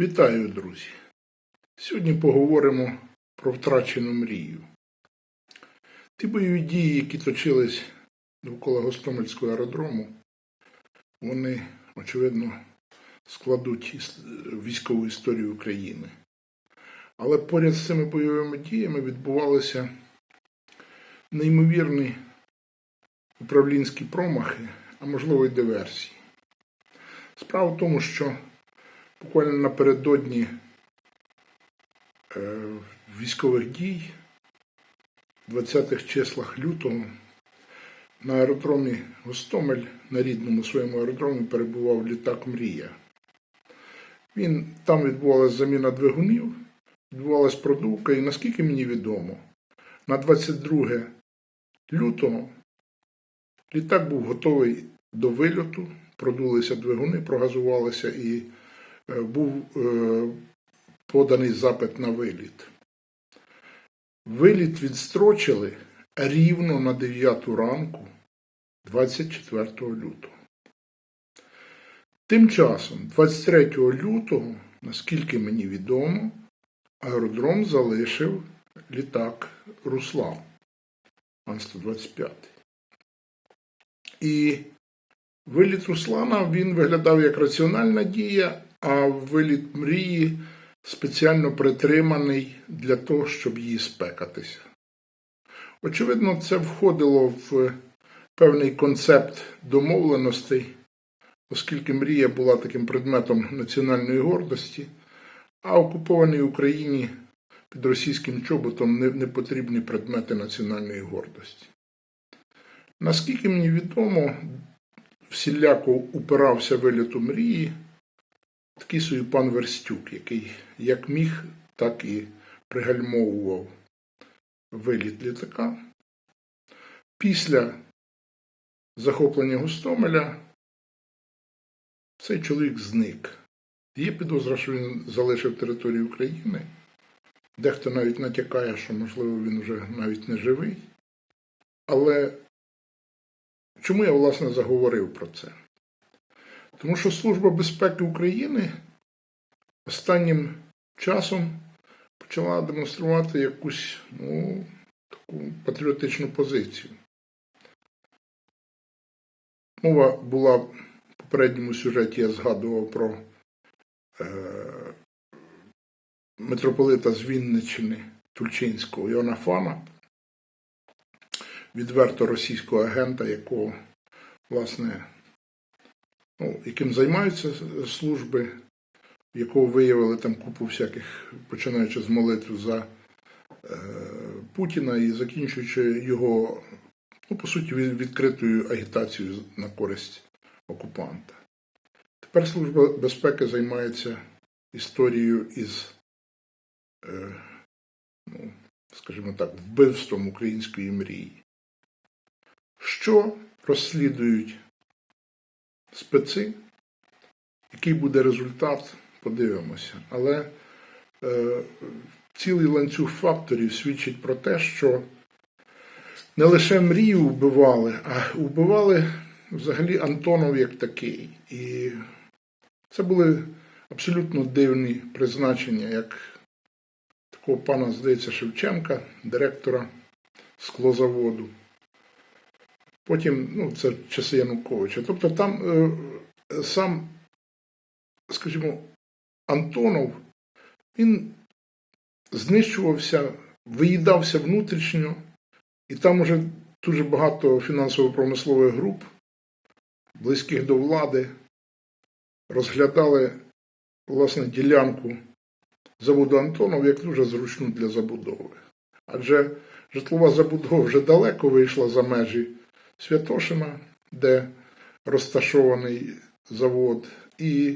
Вітаю, друзі! Сьогодні поговоримо про втрачену мрію. Ті бойові дії, які точились довкола Гостомельського аеродрому, вони, очевидно, складуть військову історію України. Але поряд з цими бойовими діями відбувалися неймовірні управлінські промахи, а можливо й диверсії. Справа в тому, що буквально напередодні е, військових дій, 20-х числах лютого, на аеродромі Гостомель, на рідному своєму аеродромі, перебував літак Мрія. Він, там відбувалася заміна двигунів, відбувалась продувка, і наскільки мені відомо, на 22 лютого літак був готовий до вильоту, продулися двигуни, прогазувалися і був е, поданий запит на виліт. Виліт відстрочили рівно на 9 ранку 24 лютого. Тим часом, 23 лютого, наскільки мені відомо, аеродром залишив літак Руслан Ан-125. І Виліт Руслана він виглядав як раціональна дія, а виліт мрії спеціально притриманий для того, щоб її спекатися. Очевидно, це входило в певний концепт домовленостей, оскільки мрія була таким предметом національної гордості, а окупованій Україні під російським чоботом не, потрібні предмети національної гордості. Наскільки мені відомо, всіляко упирався виліту мрії такий собі пан Верстюк, який як міг, так і пригальмовував виліт літака. Після захоплення Гостомеля цей чоловік зник. Є підозра, що він залишив територію України. Дехто навіть натякає, що, можливо, він вже навіть не живий. Але Чому я, власне, заговорив про це? Тому що Служба безпеки України останнім часом почала демонструвати якусь ну, таку патріотичну позицію. Мова була в попередньому сюжеті, я згадував про е, митрополита з Вінниччини Тульчинського Іоаннафана, відверто російського агента, якого, власне, ну, яким займаються служби, якого виявили там купу всяких, починаючи з молитв за е, Путіна і закінчуючи його, ну, по суті, відкритою агітацією на користь окупанта. Тепер Служба безпеки займається історією із, е, ну, скажімо так, вбивством української мрії. Що розслідують специ? Який буде результат, подивимося. Але е, цілий ланцюг факторів свідчить про те, що не лише мрію вбивали, а вбивали взагалі Антонов як такий. І це були абсолютно дивні призначення, як такого пана, здається, Шевченка, директора склозаводу. Потім, ну, це часи Януковича. Тобто там е, сам, скажімо, Антонов, він знищувався, виїдався внутрішньо, і там уже дуже багато фінансово-промислових груп, близьких до влади, розглядали власне ділянку заводу Антонов як дуже зручну для забудови. Адже житлова забудова вже далеко вийшла за межі Святошина, де розташований завод, і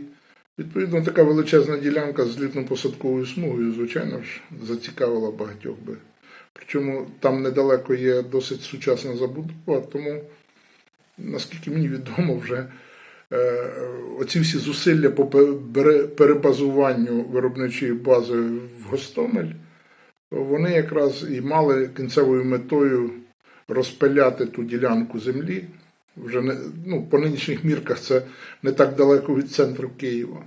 відповідно така величезна ділянка з літно-посадковою смугою, звичайно ж, зацікавила багатьох би. Причому там недалеко є досить сучасна забудова, тому, наскільки мені відомо, вже е, оці всі зусилля по перебазуванню виробничої бази в Гостомель, вони якраз і мали кінцевою метою розпиляти ту ділянку землі. Вже не, ну, по нинішніх мірках це не так далеко від центру Києва.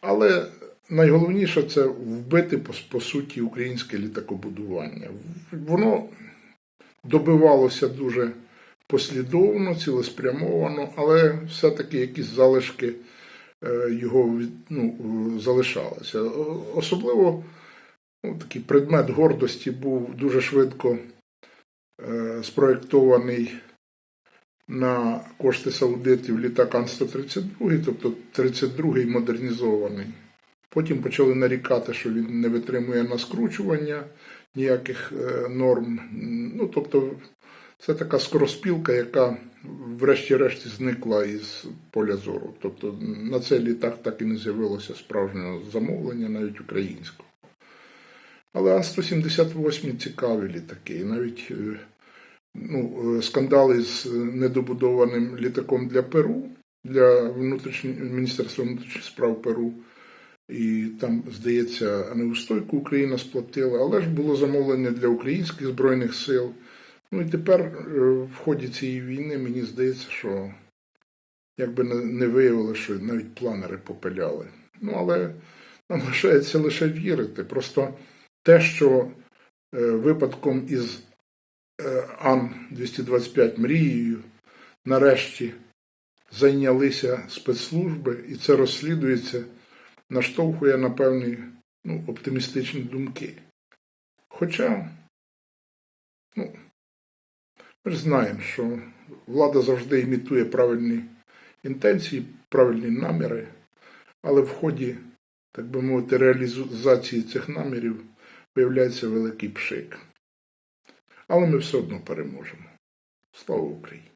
Але найголовніше це вбити по, по суті українське літакобудування. Воно добивалося дуже послідовно, цілеспрямовано, але все-таки якісь залишки е, його ну, е, залишалися. Особливо ну, такий предмет гордості був дуже швидко спроєктований на кошти саудитів літак Ан-132, тобто 32-й модернізований. Потім почали нарікати, що він не витримує на скручування ніяких е, норм. Ну, тобто, це така скороспілка, яка врешті-решт зникла із поля зору. Тобто на цей літак так і не з'явилося справжнього замовлення, навіть українського. Але Ан-178 цікаві літаки. І навіть е, ну, е, скандали з недобудованим літаком для Перу, для внутрішньо, Міністерства внутрішніх справ Перу. І там, здається, неустойку Україна сплатила, але ж було замовлення для українських збройних сил. Ну і тепер е, в ході цієї війни мені здається, що якби не, виявили, що навіть планери попиляли. Ну, але нам лишається лише вірити. Просто те, що е, випадком із е, Ан-225 мрією нарешті зайнялися спецслужби, і це розслідується, наштовхує на певні ну, оптимістичні думки. Хоча, ну, ми ж знаємо, що влада завжди імітує правильні інтенції, правильні наміри, але в ході, так би мовити, реалізації цих намірів виявляється великий пшик. Але ми все одно переможемо. Слава Україні!